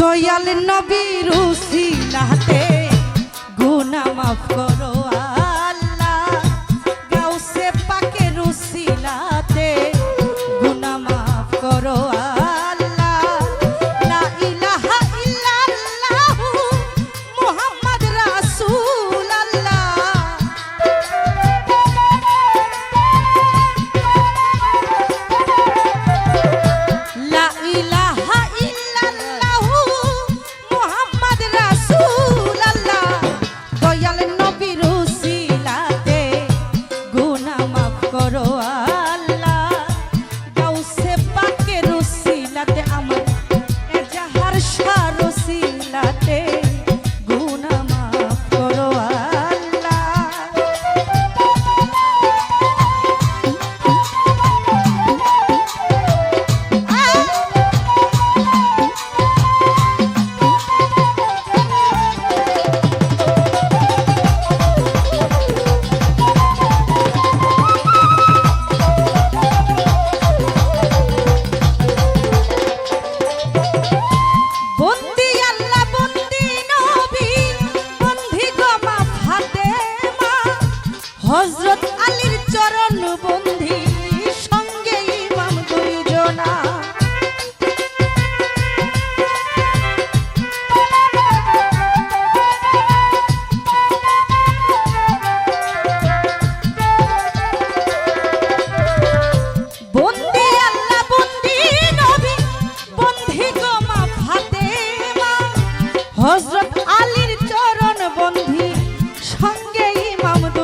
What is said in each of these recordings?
দয়াল নবীর উসিলাতে গুনাহ মাফ করো।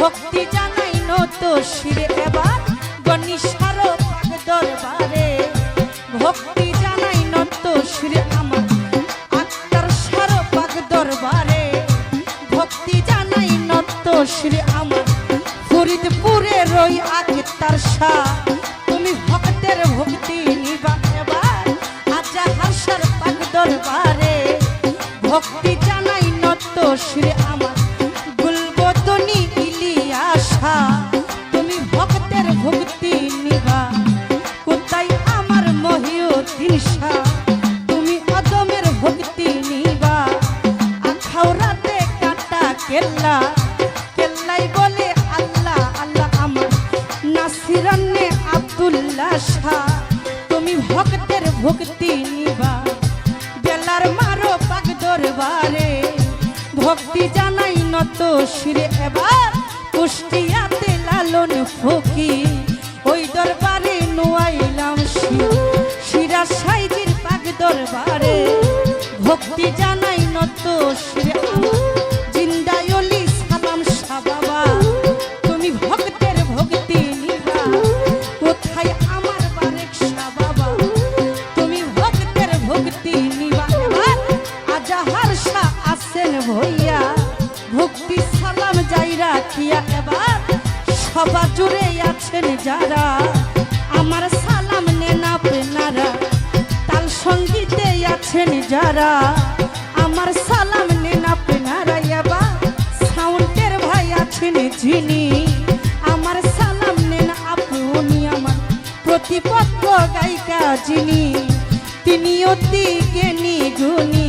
ভক্তি জানাই নত শিরে এবার গণিসার দরবারে। ভক্তি জানাই নত শিরে আমার আত্মার সার পাক দরবারে। ভক্তি জানাই নত শ্রী আমার ফরিদপুরে রই আগে তার শাহ তুমি ভক্তের ভক্তি নিবা এবার আজা হাসার পাক দরবারে। ভক্তি জানাই নত শ্রী তুমি ভক্তের ভক্তি নিবা। বেলার মারো পাক দরবারে, ভক্তি জানাই নত শিরে। এবার কুষ্টিয়াতে লালন ফকি ওই দরবারে নোয়াইলাম শিরা। সাইজির পাক দরবারে, ভক্তি জানাই আসেন ভইয়া ভক্তি সালাম যাই রাখিয়া এবার সবা জুড়ে আছেন যারা, আমার সালাম নেনা পেনারা তাল সঙ্গীতে আছেন যারা, আমার সালাম নেনা পেনারা এবার সাউন্ডের ভাই আছেন যিনি, আমার সালাম নেন আপনি আমার প্রতিপক্ষ গায়িকা যিনি তিনি অতি জ্ঞানী গুণী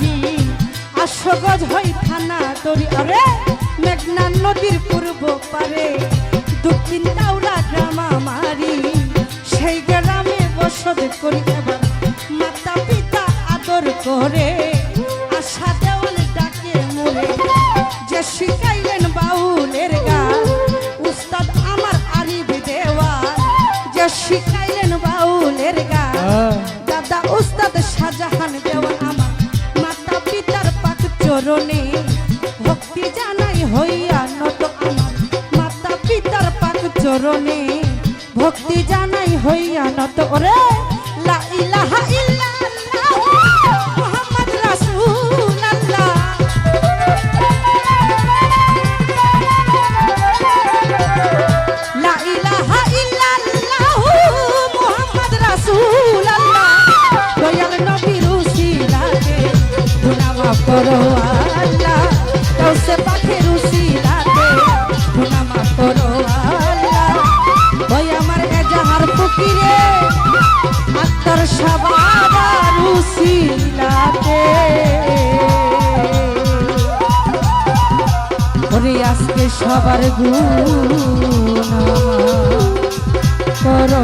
আশগজ হই থানা তরি আরে, মেঘনা নদীর পূর্ব পারে, দক্ষিণ দাউরা গ্রাম মারি সেই গ্রামে বসত করি এবার মাতা পিতা আদর করে। চরণে ভক্তি জানাই হইয়া নত মাতা পিতার পাক চরণে ভক্তি জানাই হইয়া নত। ওরে ওরে আজকে সবার গুণ। করো